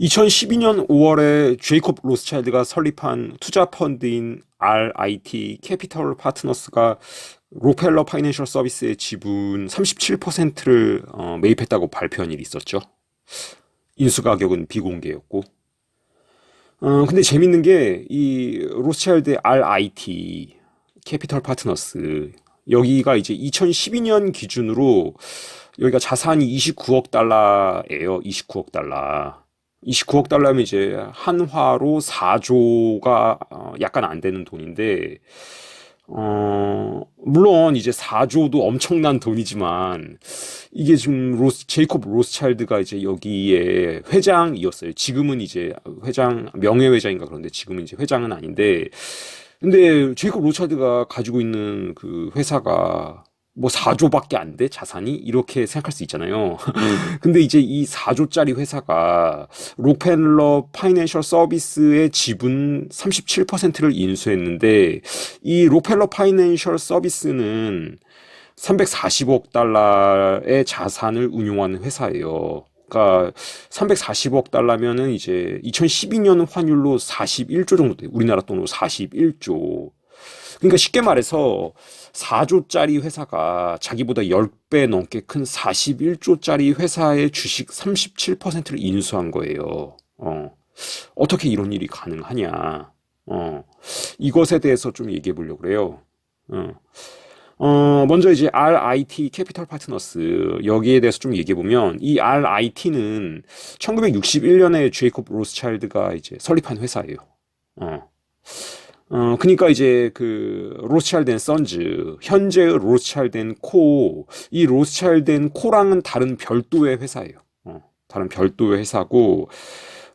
2012년 5월에 제이콥 로스차일드가 설립한 투자 펀드인 RIT 캐피털 파트너스가 록펠러 파이낸셜 서비스의 지분 37%를 어, 매입했다고 발표한 일이 있었죠. 인수 가격은 비공개였고. 어, 근데 재밌는 게 이 로스차일드 RIT 캐피털 파트너스 여기가 이제 2012년 기준으로 여기가 자산이 29억 달러예요. 29억 달러. 29억 달러면 이제 한화로 4조가 어, 약간 안 되는 돈인데 어, 물론 이제 4조도 엄청난 돈이지만 이게 지금 로스 제이콥 로스차일드가 이제 여기에 회장이었어요. 지금은 이제 회장 명예 회장인가 그런데 지금은 이제 회장은 아닌데 근데 제이콥 로스차일드가 가지고 있는 그 회사가 뭐 4조밖에 안 돼? 자산이? 이렇게 생각할 수 있잖아요. 근데 이제 이 4조짜리 회사가 록펠러 파이낸셜 서비스의 지분 37%를 인수했는데 이 록펠러 파이낸셜 서비스는 340억 달러의 자산을 운용하는 회사예요. 그러니까 340억 달러면은 이제 2012년 환율로 41조 정도 돼요. 우리나라 돈으로 41조. 그러니까 쉽게 말해서 4조짜리 회사가 자기보다 10배 넘게 큰 41조짜리 회사의 주식 37%를 인수한 거예요. 어. 어떻게 이런 일이 가능하냐. 어. 이것에 대해서 좀 얘기해 보려고 그래요. 어. 어, 먼저 이제 RIT 캐피털 파트너스 여기에 대해서 좀 얘기해 보면 이 RIT는 1961년에 제이콥 로스차일드가 이제 설립한 회사예요. 어. 어, 그니까 이제 그 로스차일드 앤 선즈, 현재의 로스차일드 앤 코, 이 로스차일드 앤 코랑은 다른 별도의 회사예요. 어, 다른 별도의 회사고,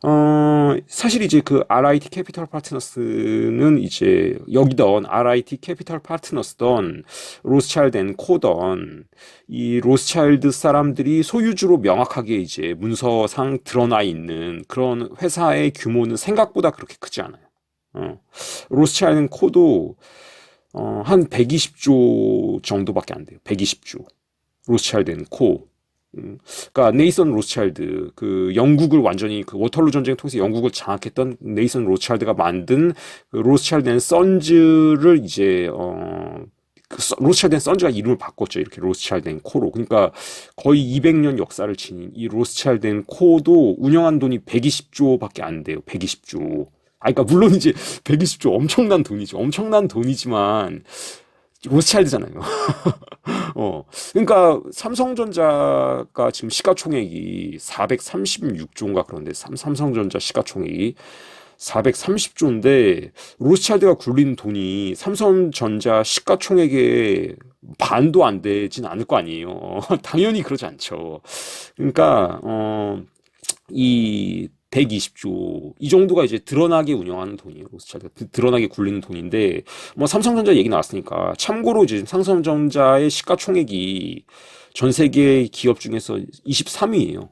어, 사실 이제 그 RIT 캐피털 파트너스는 이제 여기던 RIT 캐피털 파트너스던 로스차일드 앤 코던 이 로스차일드 사람들이 소유주로 명확하게 이제 문서상 드러나 있는 그런 회사의 규모는 생각보다 그렇게 크지 않아요. 어. 로스차일드 코도 어, 한 120조 정도밖에 안 돼요. 120조. 로스차일드 코. 음, 그러니까 네이선 로스차일드 그 영국을 완전히 그 워털루 전쟁 통해서 영국을 장악했던 네이선 로스차일드가 만든 그 로스차일드 앤 선즈를 이제 어 그 로스차일드 앤 선즈가 이름을 바꿨죠. 이렇게 로스차일드 앤 코로. 그러니까 거의 200년 역사를 지닌 이 로스차일드 앤 코도 운영한 돈이 120조밖에 안 돼요. 120조. 아, 그러니까 물론 이제 120조 엄청난 돈이죠. 엄청난 돈이지만 로스차일드잖아요. 어. 그러니까 삼성전자가 지금 시가총액이 436조인가 그런데 삼, 삼성전자 시가총액이 430조인데 로스차일드가 굴린 돈이 삼성전자 시가총액의 반도 안 되진 않을 거 아니에요. 당연히 그러지 않죠. 그러니까 어, 이 120조 이 정도가 이제 드러나게 운영하는 돈이에요. 로스차일드 드러나게 굴리는 돈인데 뭐 삼성전자 얘기 나왔으니까 참고로 이제 삼성전자의 시가총액이 전 세계 기업 중에서 23위예요.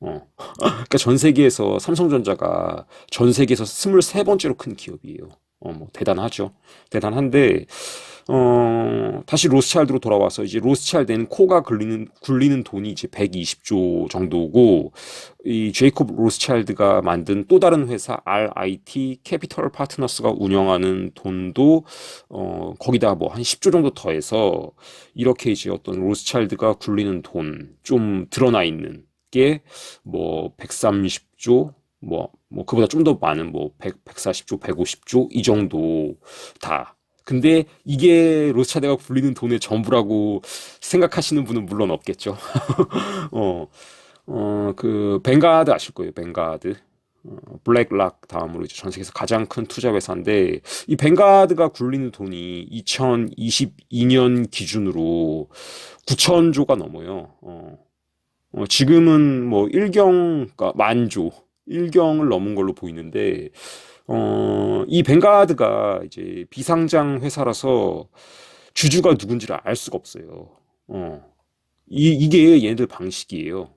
어. 그러니까 전 세계에서 삼성전자가 전 세계에서 23번째로 큰 기업이에요. 어, 뭐 대단하죠. 대단한데 어, 다시 로스차일드로 돌아와서 이제 로스차일드 앤 코가 굴리는, 굴리는 돈이 이제 120조 정도고, 이 제이콥 로스차일드가 만든 또 다른 회사 RIT 캐피털 파트너스가 운영하는 돈도, 어, 거기다 뭐 한 10조 정도 더해서 이렇게 이제 어떤 로스차일드가 굴리는 돈 좀 드러나 있는 게 뭐 130조, 뭐, 뭐, 그보다 좀 더 많은 뭐 100, 140조, 150조 이 정도 다 근데 이게 로스차드가 굴리는 돈의 전부라고 생각하시는 분은 물론 없겠죠. 어, 어, 그, 뱅가드 아실 거예요, 뱅가드. 어, 블랙락 다음으로 이제 전 세계에서 가장 큰 투자 회사인데 이 뱅가드가 굴리는 돈이 2022년 기준으로 9천조가 넘어요. 어, 어, 지금은 뭐 1경, 그러니까 만조, 1경을 넘은 걸로 보이는데 어, 이 뱅가드가 이제 비상장 회사라서 주주가 누군지를 알 수가 없어요. 어. 이, 이게 얘네들 방식이에요.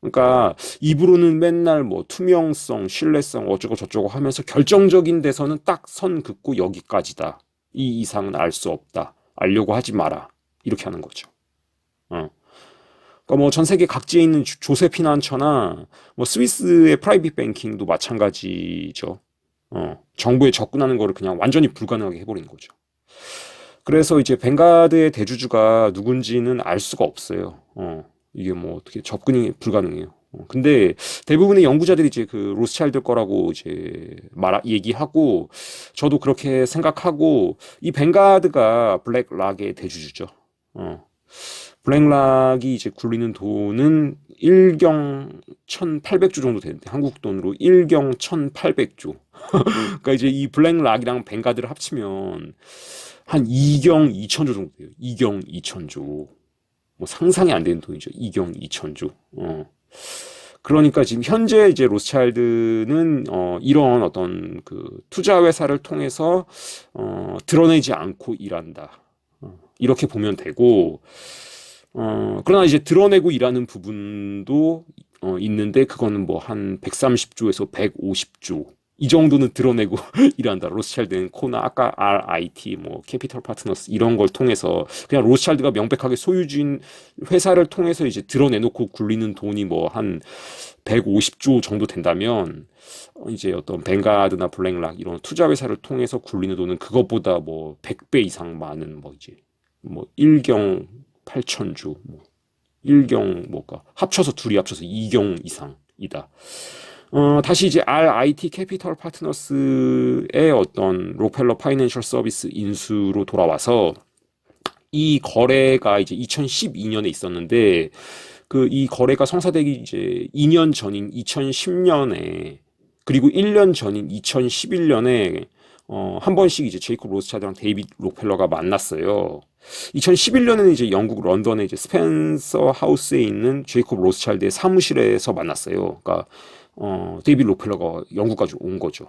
그러니까 입으로는 맨날 뭐 투명성, 신뢰성 어쩌고 저쩌고 하면서 결정적인 데서는 딱 선 긋고 여기까지다. 이 이상은 알 수 없다. 알려고 하지 마라. 이렇게 하는 거죠. 어. 그러니까 뭐 전 세계 각지에 있는 조- 조세 피난처나 뭐 스위스의 프라이빗 뱅킹도 마찬가지죠. 어, 정부에 접근하는 거를 그냥 완전히 불가능하게 해버린 거죠. 그래서 이제 뱅가드의 대주주가 누군지는 알 수가 없어요. 어, 이게 뭐 어떻게 접근이 불가능해요. 어, 근데 대부분의 연구자들이 이제 그 로스차일드 거라고 이제 말 얘기하고 저도 그렇게 생각하고 이 뱅가드가 블랙락의 대주주죠. 어. 블랙락이 이제 굴리는 돈은 1경 1,800조 정도 되는데 한국 돈으로 1경 1,800조. 그러니까 이제 이 블랙락이랑 뱅가드를 합치면 한 2경 2천조 정도 돼요. 2경 2천조. 뭐 상상이 안 되는 돈이죠. 2경 2천조. 어. 그러니까 지금 현재 이제 로스차일드는 어 이런 어떤 그 투자 회사를 통해서 어 드러내지 않고 일한다. 어, 이렇게 보면 되고 어 그러나 이제 드러내고 일하는 부분도 어 있는데 그거는 뭐 한 130조에서 150조 이 정도는 드러내고 일한다. 로스차일드는 코나 아까 RIT 뭐 캐피털 파트너스 이런 걸 통해서 그냥 로스차일드가 명백하게 소유주인 회사를 통해서 이제 드러내놓고 굴리는 돈이 뭐 한 150조 정도 된다면 어, 이제 어떤 뱅가드나 블랙락 이런 투자 회사를 통해서 굴리는 돈은 그것보다 뭐 100배 이상 많은 뭐 이제 뭐 1경 8천조 뭐 1경 뭐가 합쳐서 둘이 합쳐서 2경 이상이다. 어, 다시 이제 RIT 캐피털 파트너스의 어떤 록펠러 파이낸셜 서비스 인수로 돌아와서 이 거래가 이제 2012년에 있었는데 그 이 거래가 성사되기 이제 2년 전인 2010년에 그리고 1년 전인 2011년에 어, 한 번씩 이제 제이콥 로스차드랑 데이빗 록펠러가 만났어요. 2011년에는 이제 영국 런던의 이제 스펜서 하우스에 있는 제이콥 로스차일드의 사무실에서 만났어요. 그러니까 어, 데이빗 록펠러가 영국까지 온 거죠.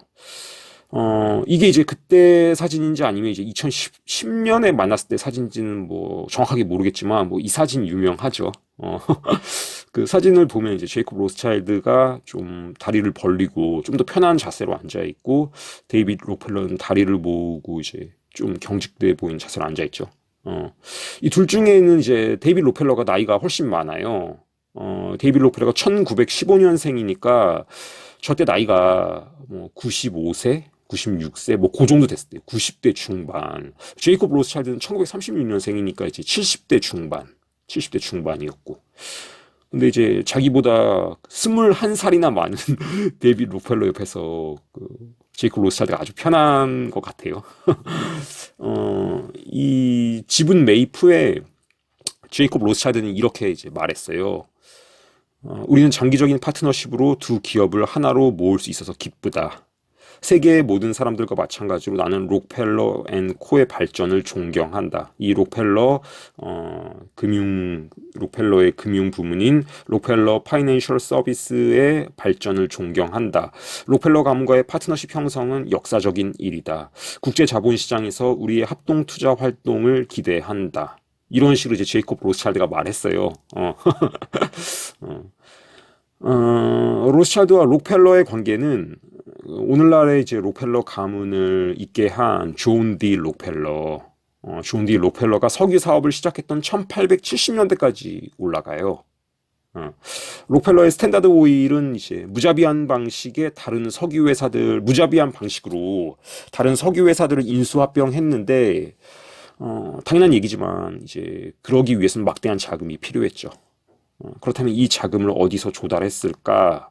어, 이게 이제 그때 사진인지 아니면 이제 2010년에 만났을 때 사진인지는 뭐 정확하게 모르겠지만 뭐 이 사진 유명하죠. 어, 그 사진을 보면 이제 제이콥 로스차일드가 좀 다리를 벌리고 좀 더 편한 자세로 앉아 있고 데이빗 록펠러는 다리를 모으고 이제 좀 경직돼 보이는 자세로 앉아 있죠. 어, 이 둘 중에는 이제 데이빗 록펠러가 나이가 훨씬 많아요. 어, 데이빗 록펠러가 1915년생이니까 저때 나이가 뭐 95세, 96세, 뭐 그 정도 됐을 때 90대 중반. 제이콥 로스차일드는 1936년생이니까 이제 70대 중반, 70대 중반이었고. 근데 이제 자기보다 21살이나 많은 데이빗 록펠러 옆에서 그 제이콥 로스차일드가 아주 편한 것 같아요. 어, 이 지분 후에 제이콥 로스차일드는 이렇게 이제 말했어요. 어, 우리는 장기적인 파트너십으로 두 기업을 하나로 모을 수 있어서 기쁘다. 세계의 모든 사람들과 마찬가지로 나는 록펠러 앤 코의 발전을 존경한다. 이 록펠러 어, 금융 록펠러의 금융 부문인 록펠러 파이낸셜 서비스의 발전을 존경한다. 록펠러 가문과의 파트너십 형성은 역사적인 일이다. 국제 자본 시장에서 우리의 합동 투자 활동을 기대한다. 이런 식으로 이제 제이콥 로스차일드가 말했어요. 어. 어. 어, 로스차일드와 록펠러의 관계는 오늘날의 이제 록펠러 가문을 잇게 한 존 디 록펠러, 어, 존 디 록펠러가 석유 사업을 시작했던 1870년대까지 올라가요. 어, 록펠러의 스탠다드 오일은 이제 무자비한 방식의 다른 석유 회사들, 무자비한 방식으로 다른 석유 회사들을 인수합병했는데, 어, 당연한 얘기지만 이제 그러기 위해서는 막대한 자금이 필요했죠. 어, 그렇다면 이 자금을 어디서 조달했을까?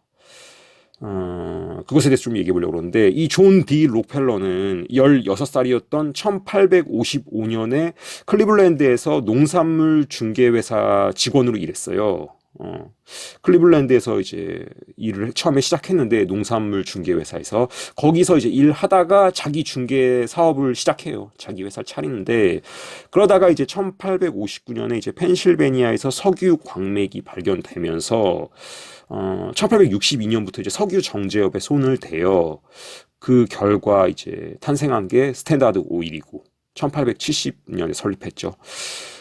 어, 그것에 대해서 좀 얘기해 보려고 그러는데, 이 존디 록펠러는 16살이었던 1855년에 클리블랜드에서 농산물 중개회사 직원으로 일했어요. 어, 클리블랜드에서 이제 일을 처음에 시작했는데, 농산물 중개 회사에서. 거기서 이제 일하다가 자기 중개 사업을 시작해요. 자기 회사를 차리는데, 그러다가 이제 1859년에 이제 펜실베니아에서 석유 광맥이 발견되면서, 어, 1862년부터 이제 석유 정제업에 손을 대요. 그 결과 이제 탄생한 게 스탠다드 오일이고 1870년에 설립했죠.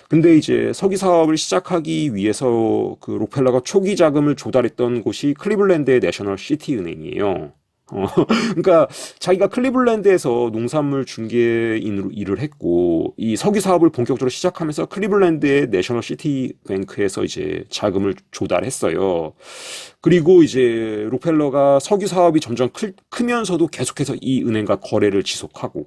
근데 이제 석유 사업을 시작하기 위해서 그 록펠러가 초기 자금을 조달했던 곳이 클리블랜드의 내셔널 시티 은행이에요. 어, 그러니까 자기가 클리블랜드에서 농산물 중개인으로 일을 했고 이 석유 사업을 본격적으로 시작하면서 클리블랜드의 내셔널 시티 뱅크에서 이제 자금을 조달했어요. 그리고 이제 록펠러가 석유 사업이 점점 클, 크면서도 계속해서 이 은행과 거래를 지속하고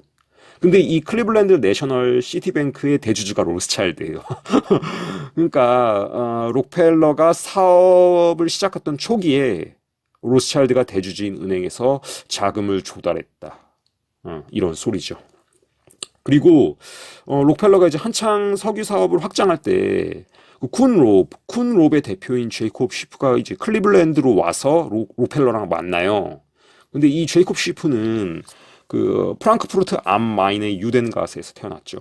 근데 이 클리블랜드 내셔널 시티뱅크의 대주주가 로스차일드예요. 그러니까 어, 록펠러가 사업을 시작했던 초기에 로스차일드가 대주주인 은행에서 자금을 조달했다. 어, 이런 소리죠. 그리고 어, 록펠러가 이제 한창 석유 사업을 확장할 때 쿤 롭, 쿤 롭의 대표인 제이콥 쉬프가 이제 클리블랜드로 와서 로, 록펠러랑 만나요. 근데 이 제이콥 쉬프는 그 프랑크푸르트 암 마인의 유덴가스에서 태어났죠.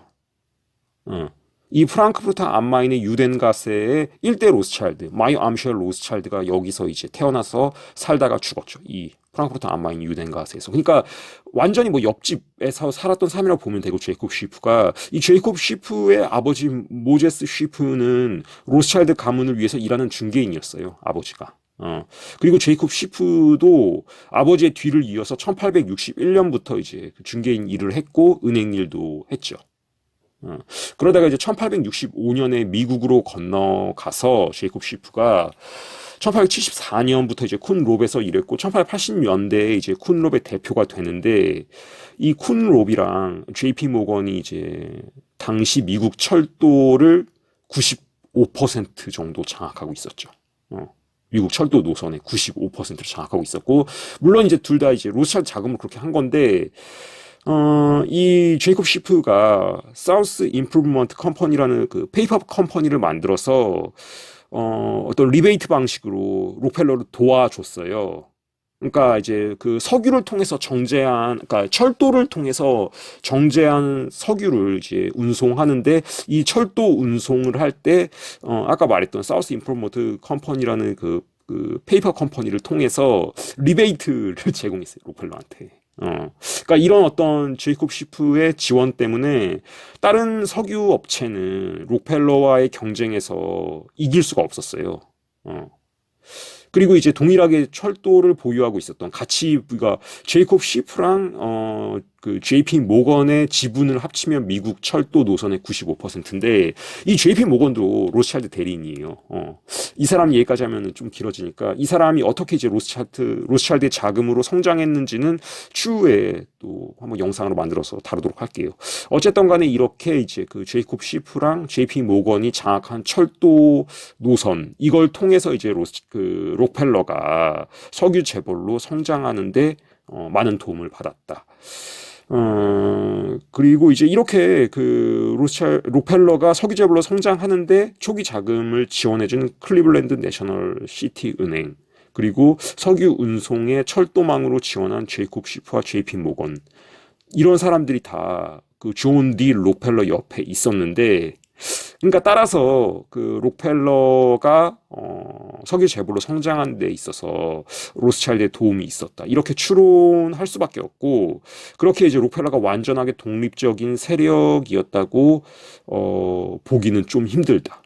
어. 이 프랑크푸르트 암 마인의 유덴가스의 일대 로스차일드, 마이 암쉘 로스차일드가 여기서 이제 태어나서 살다가 죽었죠. 이 프랑크푸르트 암 마인 유덴가스에서. 그러니까 완전히 뭐 옆집에서 살았던 사람이라고 보면 되고 제이콥 쉬프가 이 제이콥 쉬프의 아버지 모제스 쉬프는 로스차일드 가문을 위해서 일하는 중개인이었어요. 아버지가. 어. 그리고 제이콥 시프도 아버지의 뒤를 이어서 1861년부터 이제 그 중개인 일을 했고 은행 일도 했죠. 어. 그러다가 이제 1865년에 미국으로 건너가서 제이콥 시프가 1874년부터 이제 쿤롭에서 일했고 1880년대에 이제 쿤롭의 대표가 되는데 이 쿤롭이랑 JP 모건이 이제 당시 미국 철도를 95% 정도 장악하고 있었죠. 어. 미국 철도 노선의 95%를 장악하고 있었고 물론 이제 둘 다 이제 로스차일드 자금을 그렇게 한 건데 어, 이 제이콥 시프가 사우스 임프루먼트 컴퍼니라는 그 페이퍼 컴퍼니를 만들어서 어, 어떤 리베이트 방식으로 록펠러를 도와줬어요. 그러니까 이제 그 석유를 통해서 정제한, 그러니까 철도를 통해서 정제한 석유를 이제 운송하는데 이 철도 운송을 할 때, 어, 아까 말했던 사우스 인프로모트 컴퍼니라는 그, 그 페이퍼 컴퍼니를 통해서 리베이트를 제공했어요, 록펠러한테. 어. 그러니까 이런 어떤 제이콥 시프의 지원 때문에 다른 석유 업체는 록펠러와의 경쟁에서 이길 수가 없었어요. 어. 그리고 이제 동일하게 철도를 보유하고 있었던 같이 우리가 제이콥 시프랑 어 그 JP 모건의 지분을 합치면 미국 철도 노선의 95%인데 이 JP 모건도 로스차일드 대리인이에요. 어. 이 사람 얘기까지 하면 좀 길어지니까 이 사람이 어떻게 이제 로스차일드 로스차일드의 자금으로 성장했는지는 추후에 또 한번 영상으로 만들어서 다루도록 할게요. 어쨌든 간에 이렇게 이제 그 제이콥 시프랑 JP 모건이 장악한 철도 노선 이걸 통해서 이제 로스 그 록펠러가 석유 재벌로 성장하는데 어, 많은 도움을 받았다. 어, 그리고 이제 이렇게 그 로스찰, 록펠러가 석유재벌로 성장하는데 초기 자금을 지원해준 클리블랜드 내셔널 시티 은행, 그리고 석유 운송의 철도망으로 지원한 제이콥 시프와 JP 모건. 이런 사람들이 다 그 존 디 록펠러 옆에 있었는데, 그러니까 따라서 그 록펠러가 어, 석유 재벌로 성장한 데 있어서 로스차일드의 도움이 있었다. 이렇게 추론할 수밖에 없고 그렇게 이제 록펠러가 완전하게 독립적인 세력이었다고 어, 보기는 좀 힘들다.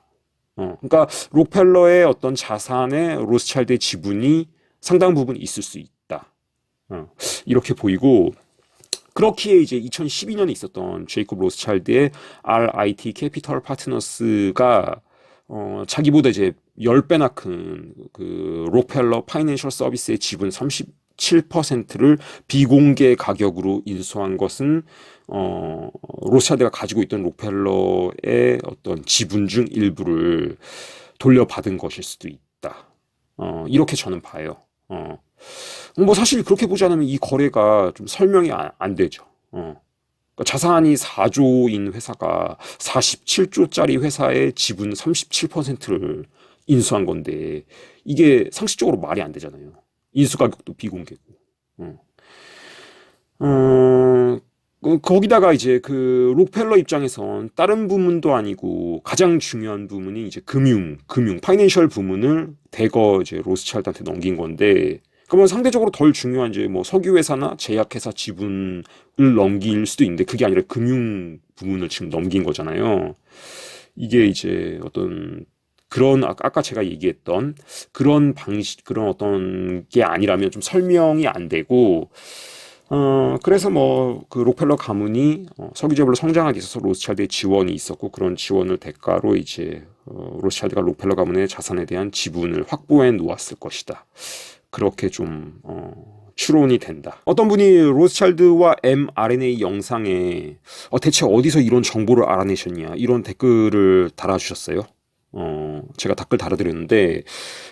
어, 그러니까 록펠러의 어떤 자산에 로스차일드의 지분이 상당 부분 있을 수 있다. 어, 이렇게 보이고 그렇기에 이제 2012년에 있었던 제이콥 로스차일드의 RIT 캐피털 파트너스가 어, 자기보다 이제 10배나 큰그 록펠러 파이낸셜 서비스의 지분 37%를 비공개 가격으로 인수한 것은 어, 로스차일드가 가지고 있던 록펠러의 어떤 지분 중 일부를 돌려받은 것일 수도 있다. 어, 이렇게 저는 봐요. 어. 뭐 사실 그렇게 보지 않으면 이 거래가 좀 설명이 안, 안 되죠. 어. 그러니까 자산이 4조인 회사가 47조짜리 회사의 지분 37%를 인수한 건데 이게 상식적으로 말이 안 되잖아요. 인수 가격도 비공개고. 어. 어, 그, 거기다가 이제 그 록펠러 입장에선 다른 부문도 아니고 가장 중요한 부문이 이제 금융, 금융, 파이낸셜 부문을 대거 이제 로스차일드한테 넘긴 건데 그러면 상대적으로 덜 중요한 이제 뭐 석유회사나 제약회사 지분을 넘길 수도 있는데 그게 아니라 금융 부문을 지금 넘긴 거잖아요. 이게 이제 어떤 그런 아- 아까 제가 얘기했던 그런 방식 그런 어떤 게 아니라면 좀 설명이 안 되고 어 그래서 뭐 그 록펠러 가문이 어, 석유재벌로 성장하기 위해서 로스차일드의 지원이 있었고 그런 지원을 대가로 이제 어, 로스차일드가 록펠러 가문의 자산에 대한 지분을 확보해 놓았을 것이다. 그렇게 좀 어, 추론이 된다. 어떤 분이 로스차일드와 mRNA 영상에 어, 대체 어디서 이런 정보를 알아내셨냐 이런 댓글을 달아주셨어요. 어, 제가 댓글 달아드렸는데,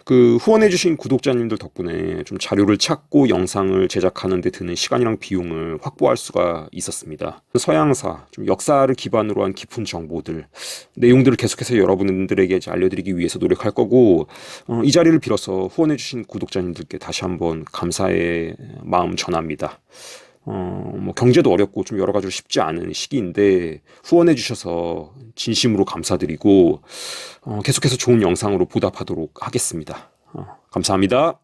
그 후원해주신 구독자님들 덕분에 좀 자료를 찾고 영상을 제작하는 데 드는 시간이랑 비용을 확보할 수가 있었습니다. 서양사, 좀 역사를 기반으로 한 깊은 정보들, 내용들을 계속해서 여러분들에게 알려드리기 위해서 노력할 거고, 어, 이 자리를 빌어서 후원해주신 구독자님들께 다시 한번 감사의 마음 전합니다. 어, 뭐 경제도 어렵고 좀 여러 가지로 쉽지 않은 시기인데 후원해 주셔서 진심으로 감사드리고 어, 계속해서 좋은 영상으로 보답하도록 하겠습니다. 어, 감사합니다.